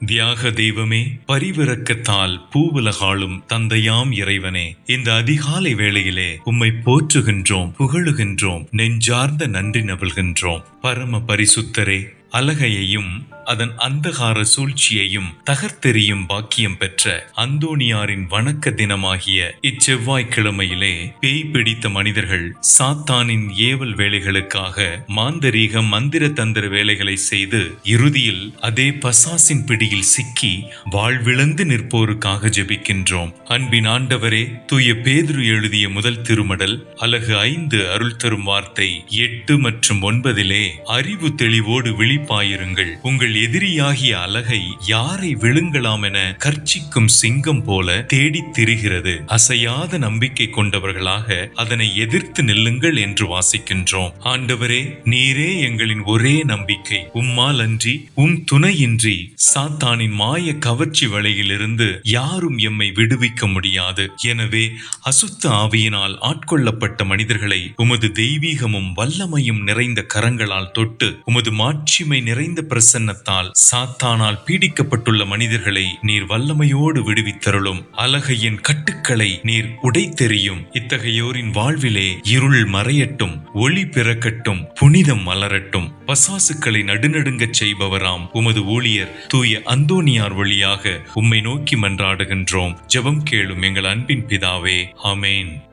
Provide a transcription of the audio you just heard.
தியாக தெய்வமே பரிவிறக்கத்தால் பூவுலகாளும் தந்தையாம் இறைவனே இந்த அதிகாலை வேளையிலே உம்மை போற்றுகின்றோம் புகழுகின்றோம் நெஞ்சார்ந்த நன்றி நபல்கின்றோம் பரம பரிசுத்தரே அலகையையும் அதன் அந்தகார சூழ்ச்சியையும் தகர்த்தெறியும் பாக்கியம் பெற்ற அந்தோனியாரின் வணக்க தினமாகிய இச்செவ்வாய்க்கிழமையிலே பேய் பிடித்த மனிதர்கள் சாத்தானின் ஏவல் வேலைகளுக்காக மாந்தரீக மந்திர தந்திர வேலைகளை செய்து இறுதியில் அதே பசாசின் பிடியில் சிக்கி வாழ்விழந்து நிற்போருக்காக ஜெபிக்கின்றோம். அன்பின் ஆண்டவரே தூய பேதுரு எழுதிய முதல் திருமடல் அலகு ஐந்து அருள் தரும் வார்த்தை எட்டு மற்றும் ஒன்பதிலே அறிவு தெளிவோடு விழிப்பாயிருங்கள். உங்கள் எதிரியாகிய அலகை யாரை விழுங்கலாம் என கர்ச்சிக்கும் சிங்கம் போல தேடித் திரிகிறது. அசையாத நம்பிக்கை கொண்டவர்களாக அதனை எதிர்த்து நில்லுங்கள் என்று வாசிக்கின்றோம். ஆண்டவரே நீரே எங்களின் ஒரே நம்பிக்கை. உம்மால் அன்றி உம் துணையின்றி சாத்தானின் மாய கவர்ச்சி வலையிலிருந்து யாரும் எம்மை விடுவிக்க முடியாது. எனவே அசுத்த ஆவியினால் ஆட்கொள்ளப்பட்ட மனிதர்களை உமது தெய்வீகமும் வல்லமையும் நிறைந்த கரங்களால் தொட்டு உமது மாட்சிமை நிறைந்த பிரசன்னத்தால் சாத்தானால் பீடிக்கப்பட்டுள்ள மனிதர்களை நீர் வல்லமையோடு விடுவித்தருளும். அலகையின் கட்டுக்களை நீர் உடைத்தெறியும். இத்தகையோரின் வாழ்விலே இருள் மறையட்டும் ஒளி பிறக்கட்டும் புனிதம் மலரட்டும். பசாசுக்களை நடுநடுங்கச் செய்பவராம் உமது ஊழியர். தூய அந்தோனியார் வழியாக உம்மை நோக்கி மன்றாடுகின்றோம். ஜெபம் கேளும் எங்கள் அன்பின் பிதாவே. ஆமேன்.